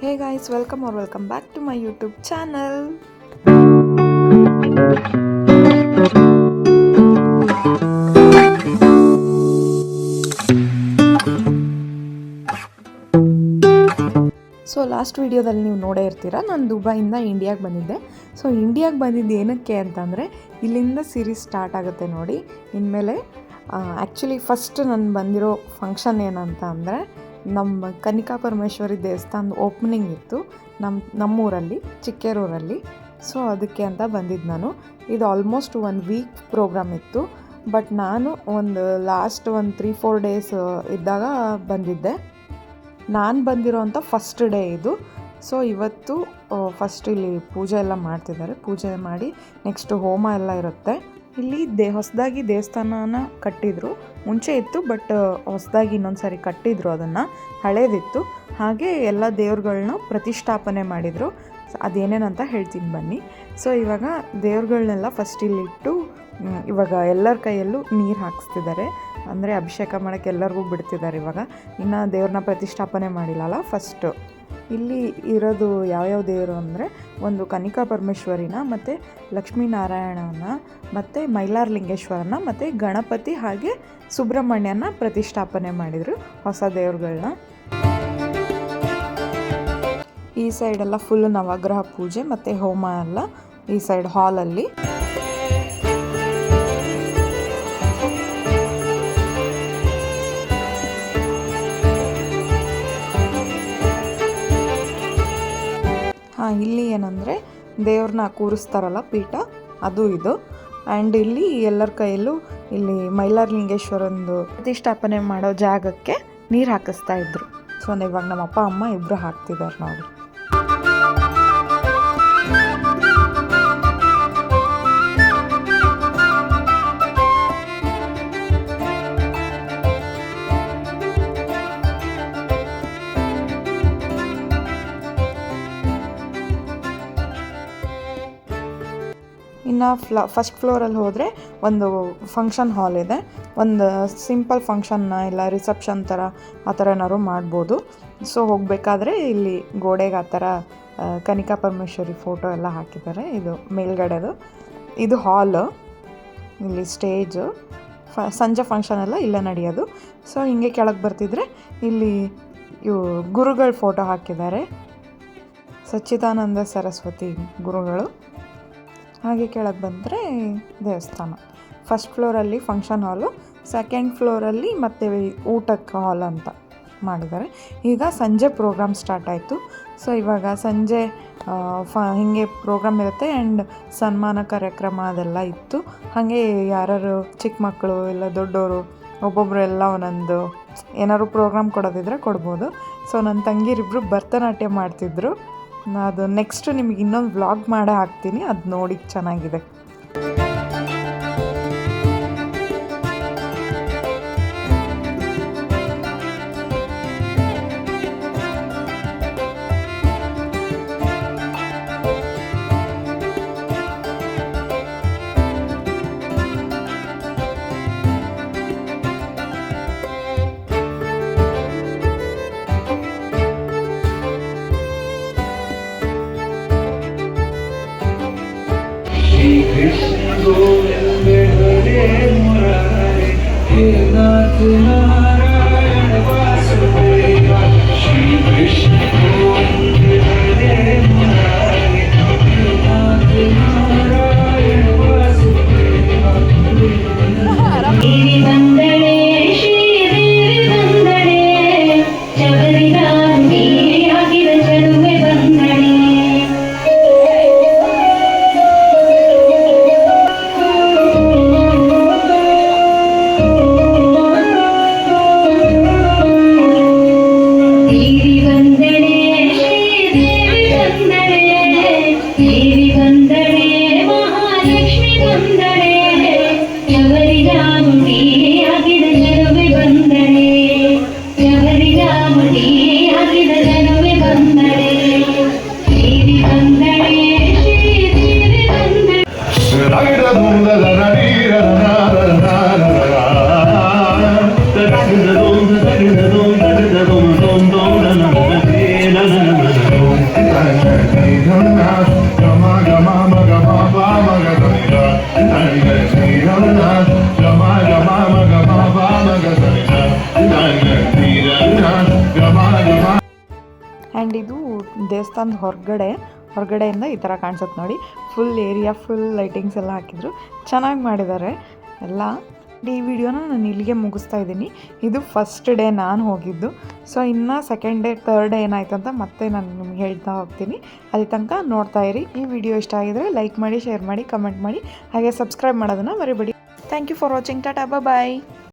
Hey guys welcome or welcome back to my YouTube channel. So last ವಿಡಿಯೋದಲ್ಲಿ ನೀವು ನೋಡೇ ಇರ್ತೀರ, ನಾನು ದುಬೈಯಿಂದ ಇಂಡಿಯಾಗೆ ಬಂದಿದ್ದೆ ಸೊ ಇಂಡಿಯಾಗೆ ಬಂದಿದ್ದು ಏನಕ್ಕೆ ಅಂತಂದರೆ, ಇಲ್ಲಿಂದ ಸೀರೀಸ್ ಸ್ಟಾರ್ಟ್ ಆಗುತ್ತೆ ನೋಡಿ ಇನ್ಮೇಲೆ ಆ್ಯಕ್ಚುಲಿ ಫಸ್ಟ್ ನಾನು ಬಂದಿರೋ ಫಂಕ್ಷನ್ ಏನಂತ ಅಂದರೆ ನಮ್ಮ ಕನಿಕಾ ಪರಮೇಶ್ವರಿ ದೇವಸ್ಥಾನದ ಓಪನಿಂಗ್ ಇತ್ತು. ನಮ್ಮ ನಮ್ಮೂರಲ್ಲಿ, ಚಿಕ್ಕೇರೂರಲ್ಲಿ. ಸೊ ಅದಕ್ಕೆ ಅಂತ ಬಂದಿದ್ದು ನಾನು. ಇದು ಆಲ್ಮೋಸ್ಟ್ ಒನ್ ವೀಕ್ ಪ್ರೋಗ್ರಾಮ್ ಇತ್ತು. ಬಟ್ ನಾನು ಒಂದು ಲಾಸ್ಟ್ ಒಂದು ತ್ರೀ ಫೋರ್ ಡೇಸ್ ಇದ್ದಾಗ ಬಂದಿದ್ದೆ. ನಾನು ಬಂದಿರೋವಂಥ ಫಸ್ಟ್ ಡೇ ಇದು. ಸೊ ಇವತ್ತು ಫಸ್ಟ್ ಇಲ್ಲಿ ಪೂಜೆ ಎಲ್ಲ ಮಾಡ್ತಿದ್ದಾರೆ. ಪೂಜೆ ಮಾಡಿ ನೆಕ್ಸ್ಟ್ ಹೋಮ ಎಲ್ಲ ಇರುತ್ತೆ. ಇಲ್ಲಿ ದೇ ಹೊಸದಾಗಿ ದೇವಸ್ಥಾನನ ಕಟ್ಟಿದ್ರು. ಮುಂಚೆ ಇತ್ತು, ಬಟ್ ಹೊಸದಾಗಿ ಇನ್ನೊಂದು ಸಾರಿ ಕಟ್ಟಿದ್ರು ಅದನ್ನು. ಹಳೇದಿತ್ತು. ಹಾಗೆ ಎಲ್ಲ ದೇವ್ರುಗಳ್ನ ಪ್ರತಿಷ್ಠಾಪನೆ ಮಾಡಿದರು. ಅದೇನೇನಂತ ಹೇಳ್ತೀನಿ ಬನ್ನಿ. ಸೊ, ಇವಾಗ ದೇವ್ರುಗಳ್ನೆಲ್ಲ ಫಸ್ಟ್ ಇಲ್ಲಿಟ್ಟು ಇವಾಗ ಎಲ್ಲರ ಕೈಯಲ್ಲೂ ನೀರು ಹಾಕಿಸ್ತಿದ್ದಾರೆ. ಅಂದರೆ ಅಭಿಷೇಕ ಮಾಡೋಕ್ಕೆ ಎಲ್ಲರಿಗೂ ಬಿಡ್ತಿದ್ದಾರೆ ಇವಾಗ. ಇನ್ನು ದೇವ್ರನ್ನ ಪ್ರತಿಷ್ಠಾಪನೆ ಮಾಡಿಲ್ಲಲ್ಲ ಫಸ್ಟು ಇಲ್ಲಿ ಇರೋದು ಯಾವ್ಯಾವ ದೇವರು ಅಂದರೆ ಒಂದು ಕನಿಕಾ ಪರಮೇಶ್ವರಿನ, ಮತ್ತು ಲಕ್ಷ್ಮೀನಾರಾಯಣನ, ಮತ್ತು ಮೈಲಾರಲಿಂಗೇಶ್ವರನ ಮತ್ತು ಗಣಪತಿ ಹಾಗೆ ಸುಬ್ರಹ್ಮಣ್ಯನ ಪ್ರತಿಷ್ಠಾಪನೆ ಮಾಡಿದರು ಹೊಸ ದೇವ್ರುಗಳನ್ನ ಈ ಸೈಡೆಲ್ಲ ಫುಲ್ ನವಗ್ರಹ ಪೂಜೆ ಮತ್ತು ಹೋಮ ಎಲ್ಲ ಈ ಸೈಡ್ ಹಾಲಲ್ಲಿ ಇಲ್ಲಿ ಏನಂದರೆ ದೇವ್ರನ್ನ ಕೂರಿಸ್ತಾರಲ್ಲ ಪೀಠ? ಅದು ಇದು. ಆ್ಯಂಡ್ ಇಲ್ಲಿ ಎಲ್ಲರ ಕೈಯಲ್ಲೂ ಇಲ್ಲಿ ಮೈಲಾರಲಿಂಗೇಶ್ವರಂದು ಪ್ರತಿಷ್ಠಾಪನೆ ಮಾಡೋ ಜಾಗಕ್ಕೆ ನೀರು ಹಾಕಿಸ್ತಾ ಇದ್ರು. ಸೊ ಇವಾಗ ನಮ್ಮ ಅಪ್ಪ ಅಮ್ಮ ಇಬ್ಬರು ಹಾಕ್ತಿದ್ದಾರೆ ನೋಡಿ ಇನ್ನು ಫ್ಲ ಫಸ್ಟ್ ಫ್ಲೋರಲ್ಲಿ ಹೋದರೆ ಒಂದು ಫಂಕ್ಷನ್ ಹಾಲ್ ಇದೆ. ಒಂದು ಸಿಂಪಲ್ ಫಂಕ್ಷನ್ನ ಇಲ್ಲ ರಿಸೆಪ್ಷನ್ ಥರ ಆ ಥರ ಏನಾದ್ರು ಮಾಡ್ಬೋದು. ಸೊ ಹೋಗಬೇಕಾದ್ರೆ ಇಲ್ಲಿ ಗೋಡೆಗೆ ಆ ಥರ ಕನಿಕಾ ಪರಮೇಶ್ವರಿ ಫೋಟೋ ಎಲ್ಲ ಹಾಕಿದ್ದಾರೆ. ಇದು ಮೇಲ್ಗಡೆದು. ಇದು ಹಾಲು ಇಲ್ಲಿ ಸ್ಟೇಜು ಫ ಸಂಜೆ ಫಂಕ್ಷನ್ ಎಲ್ಲ ಇಲ್ಲೇ ನಡೆಯೋದು. ಸೊ ಹಿಂಗೆ ಕೆಳಗೆ ಬರ್ತಿದ್ರೆ ಇಲ್ಲಿ ಇವು ಗುರುಗಳ ಫೋಟೋ ಹಾಕಿದ್ದಾರೆ. ಸಚ್ಚಿದಾನಂದ ಸರಸ್ವತಿ ಗುರುಗಳು. ಹಾಗೆ ಕೆಳಗೆ ಬಂದರೆ ದೇವಸ್ಥಾನ. ಫಸ್ಟ್ ಫ್ಲೋರಲ್ಲಿ ಫಂಕ್ಷನ್ ಹಾಲು ಸೆಕೆಂಡ್ ಫ್ಲೋರಲ್ಲಿ ಮತ್ತೆ ಊಟಕ್ಕೆ ಹಾಲ್ ಅಂತ ಮಾಡಿದ್ದಾರೆ. ಈಗ ಸಂಜೆ ಪ್ರೋಗ್ರಾಮ್ ಸ್ಟಾರ್ಟ್ ಆಯಿತು. ಸೊ ಇವಾಗ ಸಂಜೆ ಫ, ಹೀಗೆ ಪ್ರೋಗ್ರಾಮ್ ಇರುತ್ತೆ ಆ್ಯಂಡ್ ಸನ್ಮಾನ ಕಾರ್ಯಕ್ರಮ ಅದೆಲ್ಲ ಇತ್ತು. ಹಾಗೆ ಯಾರು ಚಿಕ್ಕ ಮಕ್ಕಳು ಇಲ್ಲ ದೊಡ್ಡವರು ಒಬ್ಬೊಬ್ಬರು ಎಲ್ಲ ಒಂದೊಂದು ಏನಾದ್ರು ಪ್ರೋಗ್ರಾಮ್ ಕೊಡೋದಿದ್ರೆ ಕೊಡ್ಬೋದು. ಸೊ ನನ್ನ ತಂಗಿರಿಬ್ಬರು ಭರತನಾಟ್ಯ ಮಾಡ್ತಿದ್ರು. ಅದು ನೆಕ್ಸ್ಟ್ ನಿಮಗೆ ಇನ್ನೊಂದು ವ್ಲಾಗ್ ಮಾಡೇ ಹಾಕ್ತೀನಿ. ಅದು ನೋಡಿ ಚೆನ್ನಾಗಿದೆ. Yeah. ದೇವಸ್ಥಾನದ ಹೊರಗಡೆ, ಹೊರಗಡೆಯಿಂದ ಈ ಥರ ಕಾಣಿಸುತ್ತೆ ನೋಡಿ. ಫುಲ್ ಏರಿಯಾ ಫುಲ್ ಲೈಟಿಂಗ್ಸ್ ಎಲ್ಲ ಹಾಕಿದ್ರು. ಚೆನ್ನಾಗಿ ಮಾಡಿದ್ದಾರೆ. ಎಲ್ಲ. ಈ ವಿಡಿಯೋನ ನಾನು ಇಲ್ಲಿಗೆ ಮುಗಿಸ್ತಾ ಇದ್ದೀನಿ. ಇದು ಫಸ್ಟ್ ಡೇ ನಾನು ಹೋಗಿದ್ದು. ಸೊ ಇನ್ನು ಸೆಕೆಂಡ್ ಡೇ ಥರ್ಡ್ ಡೇ ಏನಾಯ್ತು ಅಂತ ಮತ್ತೆ ನಾನು ನಿಮ್ಗೆ ಹೇಳ್ತಾ ಹೋಗ್ತೀನಿ. ಅಲ್ಲಿ ತನಕ ನೋಡ್ತಾ ಇರಿ. ಈ ವಿಡಿಯೋ ಇಷ್ಟ ಆಗಿದ್ರೆ ಲೈಕ್ ಮಾಡಿ ಶೇರ್ ಮಾಡಿ ಕಮೆಂಟ್ ಮಾಡಿ. ಹಾಗೆ ಸಬ್ಸ್ಕ್ರೈಬ್ ಮಾಡೋದನ್ನು ಮರಿಬೇಡಿ. Thank you for watching tata bye